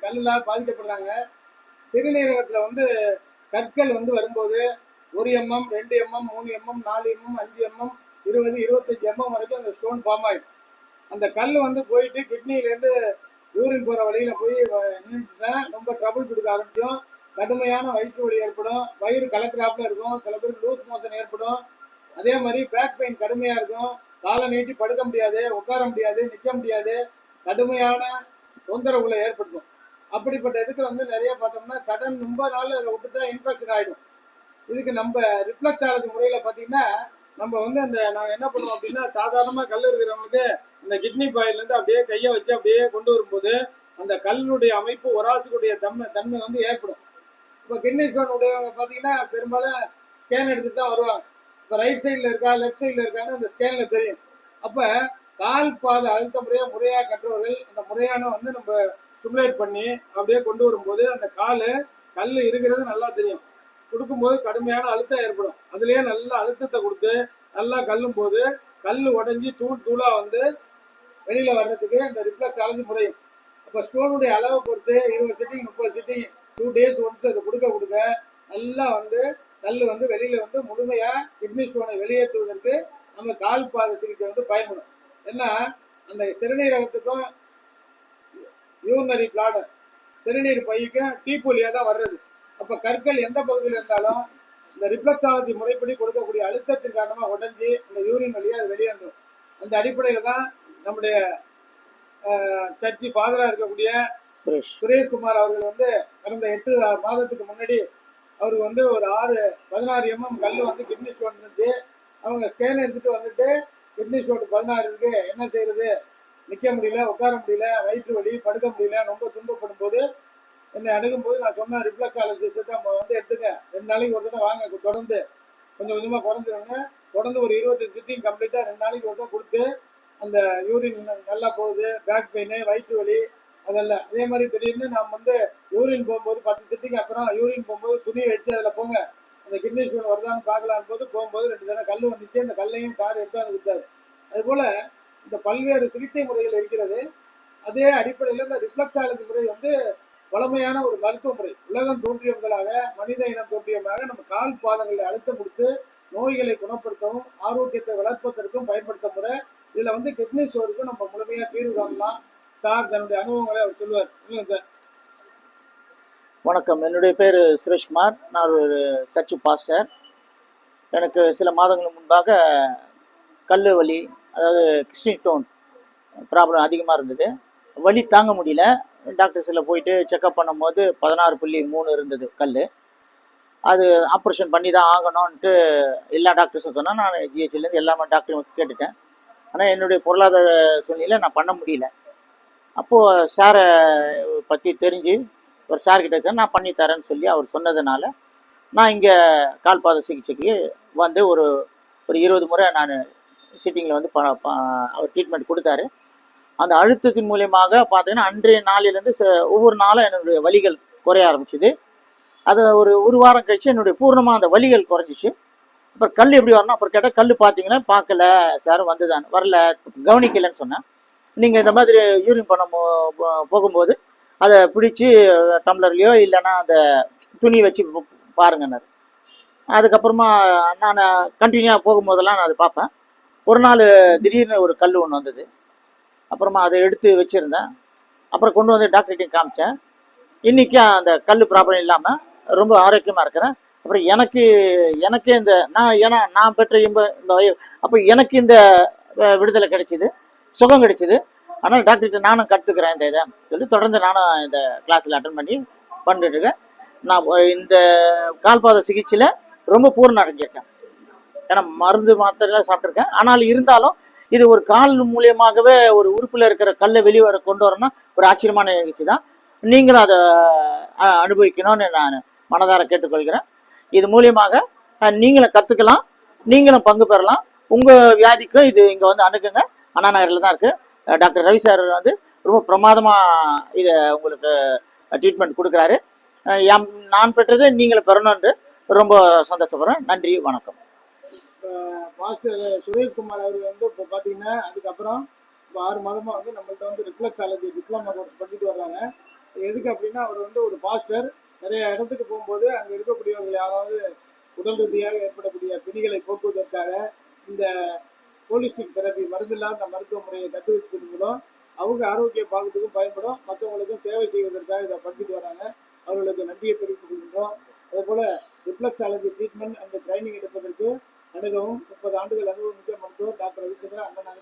கல்லால் பாதிக்கப்படுறாங்க. சிறுநீரகத்தில் வந்து கற்கள் வந்து வரும்போது ஒரு எம்எம் ரெண்டு எம்எம் மூணு எம்எம் நாலு எம்எம் அஞ்சு எம்எம் இருபது இருபத்தஞ்சி எம்எம் வரைக்கும் அந்த ஸ்டோன் ஃபார்ம் ஆகிடும் அந்த கல் வந்து போயிட்டு கிட்னிலேருந்து யூரின் போகிற வழியில் போய் நின்றுச்சுன்னா ரொம்ப ட்ரபுள் கொடுக்க ஆரம்பிக்கும் கடுமையான வயிற்று வலி ஏற்படும். வயிறு கலக்கிறாப்பில் இருக்கும். சில பேர் லூஸ் மோஷன் ஏற்படும். அதே மாதிரி பேக் பெயின் கடுமையாக இருக்கும். காலை நீட்டி படுக்க முடியாது உட்கார முடியாது நிற்க முடியாது. கடுமையான தொந்தரவுகளை ஏற்படுத்தும். அப்படிப்பட்ட இதுக்கு வந்து நிறைய பார்த்தோம்னா சடன் ரொம்ப நாள் அதை விட்டுட்டா இன்ஃபெக்ஷன் ஆகிடும் இதுக்கு நம்ம ரிஃப்ளெக்ஸாலஜி முறையில் பார்த்தீங்கன்னா நம்ம வந்து அந்த நாங்கள் என்ன பண்ணுவோம் அப்படின்னா சாதாரணமாக கல் இருக்கிறவங்களுக்கு அந்த கிட்னி பாயிலேருந்து அப்படியே கையை வச்சு அப்படியே கொண்டு வரும்போது அந்த கல்லுடைய அமைப்பு ஒராசுக்குடைய தன்மை தன்மை வந்து ஏற்படும். இப்போ கிட்னி ஸ்டோன் உடையவங்க பார்த்தீங்கன்னா பெரும்பாலும் ஸ்கேன் எடுத்துட்டு தான் வருவாங்க. இப்போ ரைட் சைடில் இருக்கா லெஃப்ட் சைடில் இருக்கான்னு அந்த ஸ்கேனில் தெரியும். அப்போ கால் பாத அழுத்த முறையாக முறையாக கற்றவர்கள் அந்த முறையான வந்து நம்ம ஸ்டிமுலேட் பண்ணி அப்படியே கொண்டு வரும்போது அந்த கால் கல் இருக்கிறது நல்லா தெரியும். கொடுக்கும்போது கடுமையான அழுத்தம் ஏற்படும். அதுலேயே நல்ல அழுத்தத்தை கொடுத்து நல்லா கல்லும் போது கல் உடஞ்சி தூள் தூளாக வந்து வெளியில் வர்றதுக்கு இந்த ரிஃப்ளெக்ஸ் அலைஞ்சு முறையும் அப்போ ஸ்டோனுடைய அளவை பொறுத்து இருபது சிட்டிங் முப்பது சிட்டிங் டூ டேஸ் ஒன்ஸ் அதை கொடுக்க கொடுக்க நல்லா வந்து கல் வந்து வெளியில் வந்து முழுமையாக கிட்னி ஸ்டோனை வெளியேற்றுவதற்கு நம்ம கால் பாத சிகிச்சை வந்து பயன்படும். ஏன்னா அந்த சிறுநீரகத்துக்கும் யூனரி பிளாடர் சிறுநீர் பைக்கும் டீப்பொலியாக தான் வர்றது. அப்போ கற்கள் எந்த பகுதியில் இருந்தாலும் இந்த ரிஃப்ளெக்ஸாலஜி முறைப்படி கொடுக்கக்கூடிய அழுத்தத்தின் காரணமாக உடஞ்சி இந்த யூரின் வழியாக அது வெளியேறும். அந்த அடிப்படையில் தான் நம்முடைய சர்ச்சி ஃபாதராக இருக்கக்கூடிய சுரேஷ். சுரேஷ்குமார் அவர்கள் வந்து கடந்த எட்டு மாதத்துக்கு முன்னாடி அவருக்கு வந்து ஒரு ஆறு பதினாறு எம்எம் கல் வந்து கிட்னி ஸ்டோன் இருந்துச்சு அவங்க ஸ்கேன் எடுத்துட்டு வந்துட்டு கிட்னி ஸ்டோன் பதினாறு இருக்கு என்ன செய்யறது? நிற்க முடியல உட்கார முடியல வயிற்று வலி படுக்க முடியல ரொம்ப துன்பப்படும் போது என்னை அணுகும்போது நான் சொன்ன ரிஃப்ளெக்ஸாலஜிஸ்ட்டை நம்ம வந்து எடுத்துங்க. ரெண்டு நாளைக்கு ஒரு தடவை வாங்க தொடர்ந்து. கொஞ்சம் கொஞ்சமாக குறைஞ்சிருங்க. தொடர்ந்து ஒரு இருபத்தஞ்சு சிட்டிங் கம்ப்ளீட்டாக ரெண்டு நாளைக்கு ஒரு தான் கொடுத்து அந்த யூரின் நல்லா போகுது பேக் பெயின் வயிற்று வலி அதெல்லாம். அதே மாதிரி திடீர்னு நம்ம வந்து யூரின் போகும்போது பத்து சிட்டிக்கு அப்புறம் யூரின் போகும்போது துணியை எடுத்து அதில் போங்க. அந்த கிட்னி ஸ்டோன் வருதான்னு பார்க்கலான்னு போது போகும்போது ரெண்டு தடவை கல் வந்துச்சு. அந்த கல்லையும் கார் எடுத்து வந்து கொடுத்தாரு. அதுபோல் இந்த பல்வேறு சிகிச்சை முறைகள் இருக்கிறது. அதே அடிப்படையில் இந்த ரிஃப்ளக்ஸாலஜி முறை வந்து வளமையான ஒரு மருத்துவ முறை. உலகம் தோன்றிய முதலாக மனித இனம் தோன்றியமாக நம்ம கால் பாதங்களை அழுத்தம் கொடுத்து நோய்களை குணப்படுத்தவும் ஆரோக்கியத்தை வளர்ப்பதற்கும் பயன்படுத்த முறை இதில் வந்து கிட்னி ஸ்டோருக்கு நம்ம முழுமையாக தீர்வு காணலாம். சார் தன்னுடைய அனுபவங்களை அவர் சொல்லுவார். சார் வணக்கம். என்னுடைய பேர் சுரேஷ்குமார். நான் ஒரு சர்ச்சு பாஸ்டர் எனக்கு சில மாதங்கள் முன்பாக கல் வலி அதாவது கிஸ்னி ஸ்டோன் ப்ராப்ளம் அதிகமாக இருந்தது. வலி தாங்க முடியல. டாக்டர்ஸில் போயிட்டு செக்கப் பண்ணும்போது பதினாறு புள்ளி மூணு இருந்தது கல் அது ஆப்ரேஷன் பண்ணி தான் ஆகணும்ன்ட்டு எல்லா டாக்டர்ஸும் சொன்னால் நான் ஜிஹெச்லேருந்து எல்லாமே டாக்டரும் கேட்டுட்டேன். ஆனால் என்னுடைய பொருளாதார சூழ்நிலை நான் பண்ண முடியல. அப்போது சாரை பற்றி தெரிஞ்சு ஒரு சார்கிட்ட இருக்கேன், நான் பண்ணி தரேன்னு சொல்லி அவர் சொன்னதுனால நான் இங்கே கால்பாத சிகிச்சைக்கு வந்து ஒரு ஒரு இருபது முறை நான் சிட்டிங்கில் வந்து ப அவர் ட்ரீட்மெண்ட் கொடுத்தாரு. அந்த அழுத்தத்தின் மூலியமாக பார்த்தீங்கன்னா அன்றைய நாளிலேருந்து ச- ஒவ்வொரு நாளும் என்னுடைய வலிகள் குறைய ஆரம்பிச்சுது. அது ஒரு ஒரு வாரம் கழிச்சு என்னுடைய பூர்ணமாக அந்த வலிகள் குறைஞ்சிச்சு. அப்புறம் கல் எப்படி வரணும்? அப்புறம் கேட்டால் கல் பார்த்தீங்கன்னா பார்க்கல சார் வந்துதான் வரல கவனிக்கலைன்னு சொன்னேன். நீங்கள் இந்த மாதிரி யூரின் பண்ண போ- போகும்போது அதை பிடிச்சி டம்ளர்லையோ இல்லைன்னா அந்த துணி வச்சு பாருங்கன்னார் பாருங்கன்னாரு. அதுக்கப்புறமா நான் கண்டினியூவாக போகும்போதெல்லாம் நான் அதை பார்ப்பேன். ஒரு நாள் திடீர்னு ஒரு கல் ஒன்று வந்தது. அப்புறமா அதை எடுத்து வச்சுருந்தேன். அப்புறம் கொண்டு வந்து டாக்டர்கிட்டையும் காமிச்சேன். இன்றைக்கி அந்த கல் ப்ராப்ளம் இல்லாமல் ரொம்ப ஆரோக்கியமாக இருக்கிறேன். அப்புறம் எனக்கு எனக்கு இந்த நான் ஏன்னா நான் பெற்ற இம்ப இந்த வய- அப்போ எனக்கு இந்த விடுதலை கிடைச்சிது. சுகம் கிடைச்சிது. அதனால் டாக்டர்கிட்ட நானும் கற்றுக்கிறேன் இந்த இதை சொல்லி தொடர்ந்து நானும் இந்த கிளாஸில் அட்டன் பண்ணி பண்ணிட்டுருக்கேன் நான் இந்த கால்பாத சிகிச்சையில் ரொம்ப பூர்ணம் அடைஞ்சிருக்கேன். ஏன்னா மருந்து மாத்திரை சாப்பிட்ருக்கேன் ஆனால் இருந்தாலும் இது ஒரு கால் மூலியமாகவே ஒரு உறுப்பில் இருக்கிற கல்லை வெளியே வர கொண்டு வரணும்னா ஒரு ஆச்சரியமான நிகழ்ச்சி தான். நீங்களும் அதை அனுபவிக்கணும்னு நான் மனதார கேட்டுக்கொள்கிறேன். இது மூலியமாக நீங்களும் கற்றுக்கலாம் நீங்களும் பங்கு பெறலாம். உங்கள் வியாதிக்கும் இது இங்கே வந்து அணுகுங்க. அண்ணா நகரில் தான் இருக்குது டாக்டர் ரவி சார் வந்து ரொம்ப பிரமாதமாக இதை உங்களுக்கு ட்ரீட்மெண்ட் கொடுக்குறாரு. எம் நான் பெற்றது நீங்களும் பெறணும்னு ரொம்ப சந்தோஷப்படுறேன். நன்றி வணக்கம். மாஸ்டர் சுரேஷ்குமார் அவர் வந்து இப்போ பார்த்தீங்கன்னா அதுக்கப்புறம் இப்போ ஆறு மாதமாக வந்து நம்மள்கிட்ட வந்து ரிஃப்ளெக்ஸாலஜி டிப்ளமா கோர்ஸ் பண்ணிட்டு வர்றாங்க. எதுக்கு அப்படின்னா அவர் வந்து ஒரு பாஸ்டர் நிறைய இடத்துக்கு போகும்போது அங்கே இருக்கக்கூடியவர்கள் யாராவது உடல் ரீதியாக ஏற்படக்கூடிய பிணிகளை போக்குவதற்காக இந்த ஹோலிஸ்டிக் தெரப்பி மருந்தில்லாத மருத்துவ முறையை கண்டுபிடிச்சது மூலம் அவங்க ஆரோக்கிய பாகத்துக்கும் பயன்படும். மற்றவங்களுக்கும் சேவை செய்வதற்காக இதை படிச்சுட்டு வராங்க அவர்களுக்கு நன்றியை தெரிவித்துக் கொள்கின்றோம். அதே போல ரிஃப்ளெக்ஸாலஜி ட்ரீட்மெண்ட் அந்த ட்ரைனிங் எடுப்பதற்கு அணுகவும் முப்பது ஆண்டுகள் அனுபவமிக்க மருத்துவர் டாக்டர் ரவிச்சந்திரன் அண்ணனாக